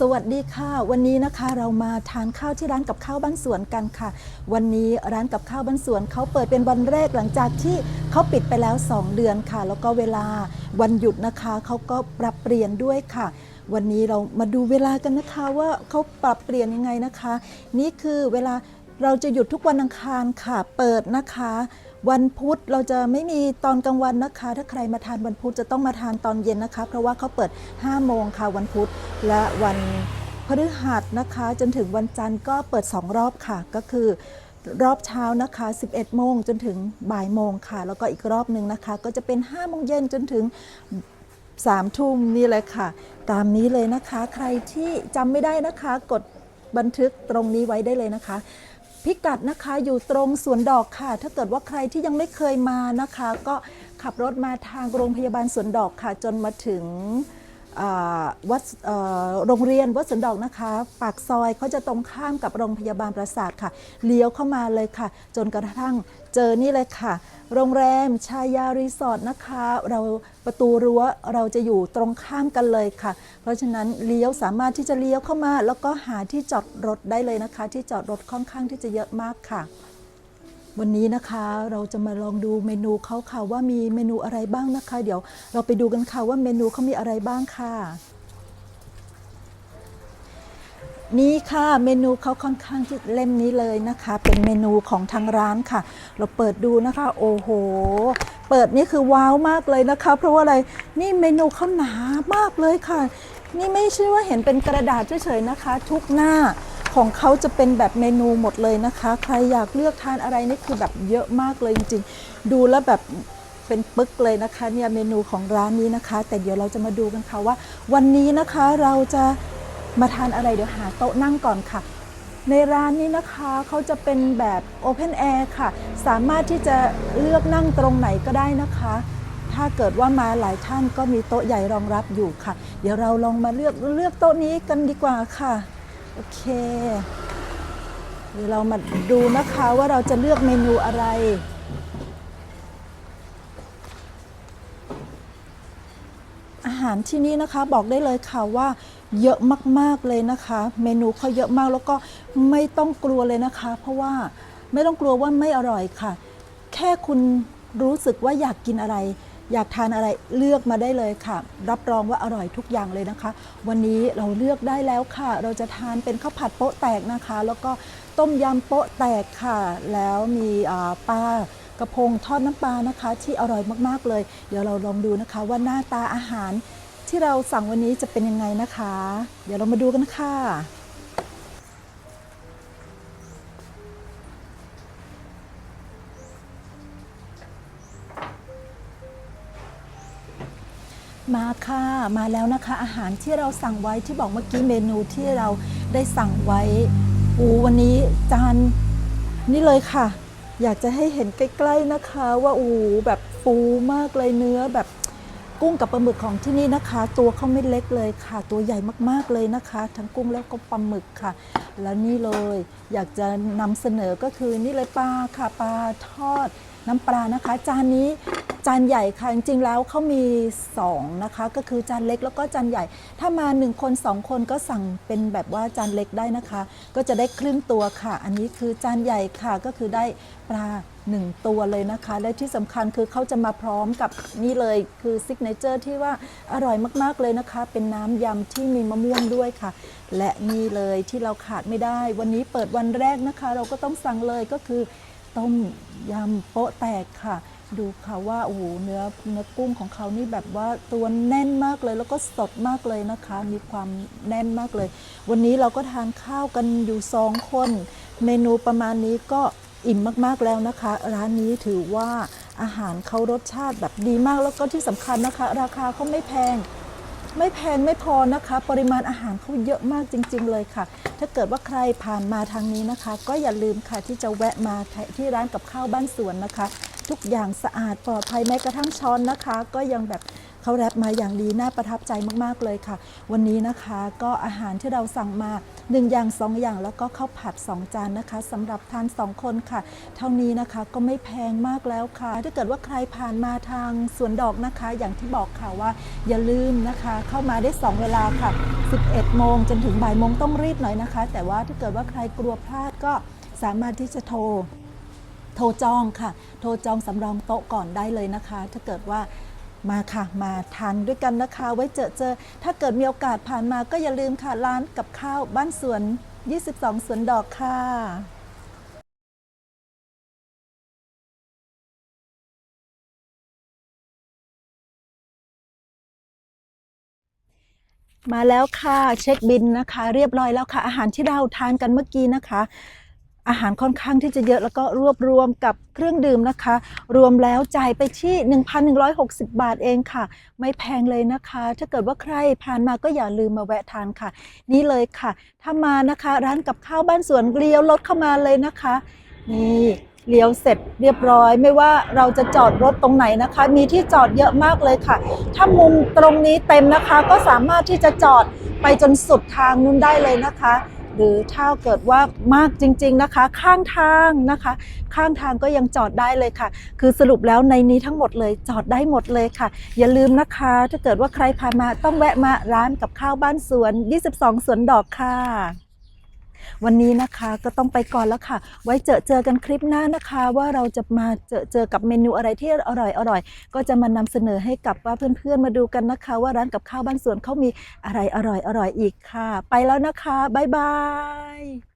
สวัสดีค่ะ วันนี้นะคะเรามาทานข้าวที่ร้านกับข้าวบ้านสวนกันค่ะ วันนี้ร้านกับข้าวบ้านสวนเขาเปิดเป็นวันแรกหลังจากที่เขาปิดไปแล้ว 2 เดือนค่ะ แล้วก็เวลาวันหยุดนะคะเขาก็ปรับเปลี่ยนด้วยค่ะ วันนี้เรามาดูเวลากันนะคะว่าเขาปรับเปลี่ยนยังไงนะคะ นี่คือเวลา เราจะหยุดทุกวันอังคารค่ะ เปิดนะคะ วันพุธเราจะไม่มีตอนกลางวันนะคะ ถ้าใครมาทานวันพุธจะต้องมาทานตอนเย็นนะคะ เพราะว่าเขาเปิด 5 โมงค่ะวันพุธและวันพฤหัสนะคะ จนถึงวันจันทร์ก็เปิด 2 รอบค่ะ ก็คือรอบเช้านะคะ 11 โมงจนถึงบ่ายโมงค่ะ แล้วก็อีกรอบหนึ่งนะคะ ก็จะเป็น 5 โมงเย็นจนถึงสามทุ่มนี่เลยค่ะ ตามนี้เลยนะคะ ใครที่จำไม่ได้นะคะ กดบันทึกตรงนี้ไว้ได้เลยนะคะ พิกัดนะคะอยู่ตรงสวนดอกค่ะ ถ้าเกิดว่าใครที่ยังไม่เคยมานะคะ ก็ขับรถมาทางโรงพยาบาลสวนดอกค่ะ จนมาถึง วัดโรงเรียนวัดสวนดอกนะคะ ปากซอยเขาจะตรงข้ามกับโรงพยาบาลปราสาทค่ะ เลี้ยวเข้ามาเลยค่ะ จนกระทั่งเจอนี่เลยค่ะ โรงแรมชายารีสอร์ทนะคะ เราประตูรั้วเราจะอยู่ตรงข้ามกันเลยค่ะ เพราะฉะนั้นเลี้ยวสามารถที่จะเลี้ยวเข้ามา แล้วก็หาที่จอดรถได้เลยนะคะ ที่จอดรถค่อนข้างที่จะเยอะมากค่ะ วันนี้นะคะเราจะมาลองดูเมนูเขาค่ะว่ามีเมนูอะไรบ้างนะคะ เดี๋ยวเราไปดูกันค่ะว่าเมนูเขามีอะไรบ้างค่ะ นี่ค่ะเมนูเขาค่อนข้างที่เล่มนี้เลยนะคะ เป็นเมนูของทางร้านค่ะ เราเปิดดูนะคะโอ้โห เปิดนี่คือว้าวมากเลยนะคะ เพราะว่าอะไรนี่เมนูเขาหนามากเลยค่ะ นี่ไม่ใช่ว่าเห็นเป็นกระดาษเฉยๆนะคะ ทุกหน้า ของเขาจะเป็นแบบเมนูหมดเลยนะคะ ใครอยากเลือกทานอะไรนี่คือแบบเยอะมากเลยจริงๆ ดูแล้วแบบเป็นปึกเลยนะคะเนี่ยเมนูของร้านนี้นะคะ แต่เดี๋ยวเราจะมาดูกันค่ะว่า วันนี้นะคะเราจะมาทานอะไรเดี๋ยวหาโต๊ะนั่งก่อนค่ะ ในร้านนี้นะคะเขาจะเป็นแบบ Open Air ค่ะ สามารถที่จะเลือกนั่งตรงไหนก็ได้นะคะ ถ้าเกิดว่ามาหลายท่านก็มีโต๊ะใหญ่รองรับอยู่ค่ะ เดี๋ยวเราลองมาเลือกเลือกโต๊ะนี้กันดีกว่าค่ะ โอเค เดี๋ยวเรามาดูนะคะว่าเราจะเลือกเมนูอะไร อาหารที่นี่นะคะบอกได้เลยค่ะว่าเยอะมากๆเลยนะคะ เมนูเขาเยอะมากแล้วก็ไม่ต้องกลัวเลยนะคะ เพราะว่าไม่ต้องกลัวว่าไม่อร่อยค่ะ แค่คุณรู้สึกว่าอยากกินอะไร อยากทานอะไรเลือกมาได้เลยค่ะ รับรองว่าอร่อยทุกอย่างเลยนะคะ วันนี้เราเลือกได้แล้วค่ะ เราจะทานเป็นข้าวผัดโป๊ะแตกนะคะ แล้วก็ต้มยำโป๊ะแตกค่ะ แล้วมีปลากระพงทอดน้ำปลานะคะ ที่อร่อยมากๆเลย เดี๋ยวเราลองดูนะคะว่าหน้าตาอาหารที่เราสั่งวันนี้จะเป็นยังไงนะคะ เดี๋ยวเรามาดูกันค่ะ มาค่ะ มาแล้วนะคะ อาหารที่เราสั่งไว้ที่บอกเมื่อกี้เมนูที่เราได้สั่งไว้อูวันนี้จานนี่เลยค่ะ อยากจะให้เห็นใกล้ๆนะคะ ว่าอูแบบฟูมากเลยเนื้อแบบกุ้งกับปลาหมึกของที่นี่นะคะ ตัวเขาไม่เล็กเลยค่ะ ตัวใหญ่มากๆเลยนะคะ ทั้งกุ้งแล้วก็ปลาหมึกค่ะ แล้วนี่เลยอยากจะนำเสนอก็คือนี่เลยปลาค่ะปลาทอดน้ำปลานะคะ จานนี้ จานใหญ่ค่ะจริงๆแล้วเขามี2นะคะก็คือจานเล็กแล้วก็จานใหญ่ ถ้ามา 1 คน 2 คนก็สั่งเป็นแบบว่าจานเล็กได้นะคะ ก็จะได้ครึ่งตัวค่ะ อันนี้คือจานใหญ่ค่ะก็คือได้ปลา1ตัวเลยนะคะ และที่สำคัญคือเขาจะมาพร้อมกับนี่เลยคือซิกเนเจอร์ที่ว่าอร่อยมากๆเลยนะคะ เป็นน้ำยำที่มีมะม่วงด้วยค่ะ และนี่เลยที่เราขาดไม่ได้ วันนี้เปิดวันแรกนะคะ เราก็ต้องสั่งเลยก็คือต้มยำโป๊ะแตกค่ะ ดูค่ะว่าโอ้โหเนื้อเนื้อกุ้งของเขานี่แบบว่าตัวแน่นมากเลย แล้วก็สดมากเลยนะคะ มีความแน่นมากเลย วันนี้เราก็ทานข้าวกันอยู่สองคน เมนูประมาณนี้ก็อิ่มมากๆแล้วนะคะ ร้านนี้ถือว่าอาหารเขารสชาติแบบดีมากแล้วก็ที่สำคัญนะคะ ราคาเขาไม่แพงไม่แพงไม่พอนะคะ ปริมาณอาหารเขาเยอะมากจริง ๆ เลยค่ะ ถ้าเกิดว่าใครผ่านมาทางนี้นะคะ ก็อย่าลืมค่ะที่จะแวะมาที่ร้านกับข้าวบ้านสวนนะคะ ทุกอย่างสะอาดปลอดภัยแม้กระทั่งช้อนนะคะ ก็ยังแบบเขาแรปมาอย่างดีน่าประทับใจมากๆเลยค่ะ วันนี้นะคะก็อาหารที่เราสั่งมา 1 อย่าง 2 อย่างแล้วก็ข้าวผัด 2 จานนะคะสำหรับทาน 2 คนค่ะ เท่านี้นะคะก็ไม่แพงมากแล้วค่ะ ถ้าเกิดว่าใครผ่านมาทางสวนดอกนะคะ อย่างที่บอกค่ะว่าอย่าลืมนะคะ เข้ามาได้ 2 เวลาค่ะ 11 โมงจนถึงบ่ายโมงต้องรีบหน่อยนะคะ แต่ว่าถ้าเกิดว่าใครกลัวพลาดก็สามารถที่จะโทร โทรจองค่ะ โทรจองสำรองโต๊ะก่อนได้เลยนะคะ ถ้าเกิดว่ามาค่ะ มาทานด้วยกันนะคะ ไว้เจอเจอ ถ้าเกิดมีโอกาสผ่านมาก็อย่าลืมค่ะ ร้านกับข้าวบ้านสวน 22 สวนดอกค่ะมาแล้วค่ะ เช็คบินนะคะ เรียบร้อยแล้วค่ะ อาหารที่เราทานกันเมื่อกี้นะคะ อาหารค่อนข้างที่จะเยอะแล้วก็รวบรวมกับเครื่องดื่มนะคะ รวมแล้วจ่ายไปที่ 1,160 บาทเองค่ะ ไม่แพงเลยนะคะ ถ้าเกิดว่าใครผ่านมาก็อย่าลืมมาแวะทานค่ะ นี่เลยค่ะ ถ้ามานะคะ ร้านกับข้าวบ้านสวนเลี้ยวรถเข้ามาเลยนะคะ นี่เลี้ยวเสร็จเรียบร้อย ไม่ว่าเราจะจอดรถตรงไหนนะคะ มีที่จอดเยอะมากเลยค่ะ ถ้ามุมตรงนี้เต็มนะคะ ก็สามารถที่จะจอดไปจนสุดทางนู้นได้เลยนะคะ หรือถ้าเกิดว่ามากจริง ๆนะคะ ข้างทางนะคะ ข้างทางก็ยังจอดได้เลยค่ะ คือสรุปแล้วในนี้ทั้งหมดเลยจอดได้หมดเลยค่ะ อย่าลืมนะคะ ถ้าเกิดว่าใครผ่านมาต้องแวะมาร้านกับข้าวบ้านสวน 22 สวนดอกค่ะ วันนี้นะคะก็ต้องไปก่อนแล้วค่ะ ไว้เจอเจอกันคลิปหน้านะคะ ว่าเราจะมาเจอเจอกับเมนูอะไรที่อร่อยอร่อยก็จะมานำเสนอให้กับว่าเพื่อนๆมาดูกันนะคะ ว่าร้านกับข้าวบ้านสวนเขามีอะไรอร่อยอร่อยอีกค่ะ ไปแล้วนะคะบ๊ายบาย